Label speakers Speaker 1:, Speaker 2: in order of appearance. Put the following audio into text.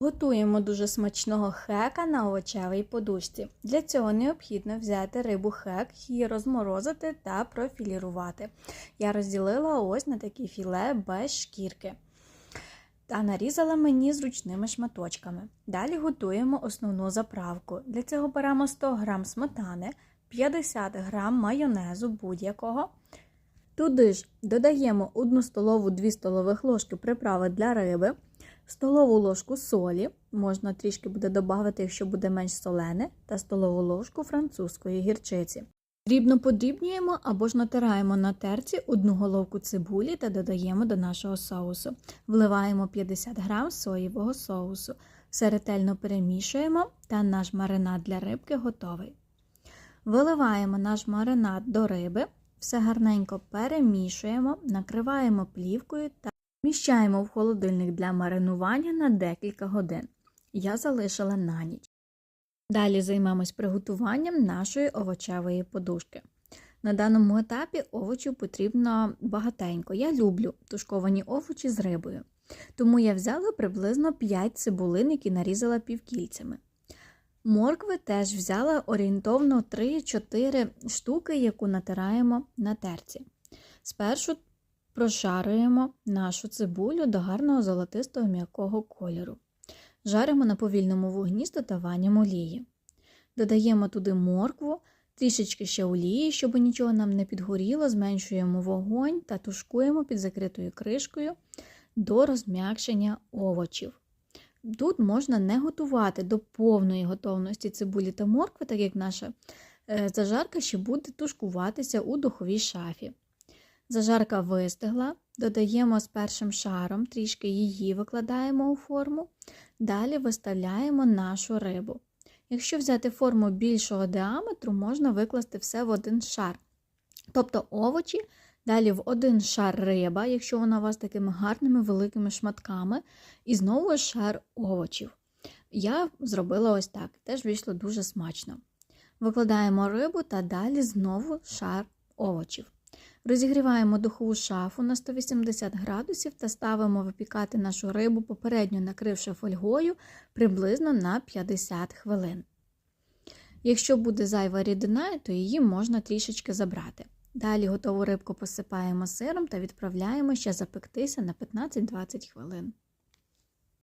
Speaker 1: Готуємо дуже смачного хека на овочевій подушці. Для цього необхідно взяти рибу хек, її розморозити та профілірувати. Я розділила ось на такі філе без шкірки та нарізала мені зручними шматочками. Далі готуємо основну заправку. Для цього беремо 100 г сметани, 50 г майонезу будь-якого. Туди ж додаємо 1 столову 2 столових ложки приправи для риби, столову ложку солі, можна трішки буде додати, якщо буде менш солене, та столову ложку французької гірчиці. Дрібно подрібнюємо або ж натираємо на терці одну головку цибулі та додаємо до нашого соусу. Вливаємо 50 г соєвого соусу. Все ретельно перемішуємо та наш маринад для рибки готовий. Виливаємо наш маринад до риби, все гарненько перемішуємо, накриваємо плівкою та вміщаємо в холодильник для маринування на декілька годин. Я залишила на ніч. Далі займемось приготуванням нашої овочевої подушки. На даному етапі овочів потрібно багатенько. Я люблю тушковані овочі з рибою. Тому я взяла приблизно 5 цибулин, які нарізала півкільцями. Моркви теж взяла орієнтовно 3-4 штуки, яку натираємо на терці. Спершу прошаруємо нашу цибулю до гарного золотистого м'якого кольору. Жаримо на повільному вогні з додаванням олії. Додаємо туди моркву, трішечки ще олії, щоб нічого нам не підгоріло, зменшуємо вогонь та тушкуємо під закритою кришкою до розм'якшення овочів. Тут можна не готувати до повної готовності цибулі та моркви, так як наша е, зажарка ще буде тушкуватися у духовій шафі. Зажарка вистигла, додаємо з першим шаром, трішки її викладаємо у форму, далі виставляємо нашу рибу. Якщо взяти форму більшого діаметру, можна викласти все в один шар. Тобто овочі, далі в один шар риба, якщо вона у вас такими гарними великими шматками, і знову шар овочів. Я зробила ось так, теж вийшло дуже смачно. Викладаємо рибу та далі знову шар овочів. Розігріваємо духову шафу на 180 градусів та ставимо випікати нашу рибу, попередньо накривши фольгою приблизно на 50 хвилин. Якщо буде зайва рідина, то її можна трішечки забрати. Далі готову рибку посипаємо сиром та відправляємо ще запектися на 15-20 хвилин.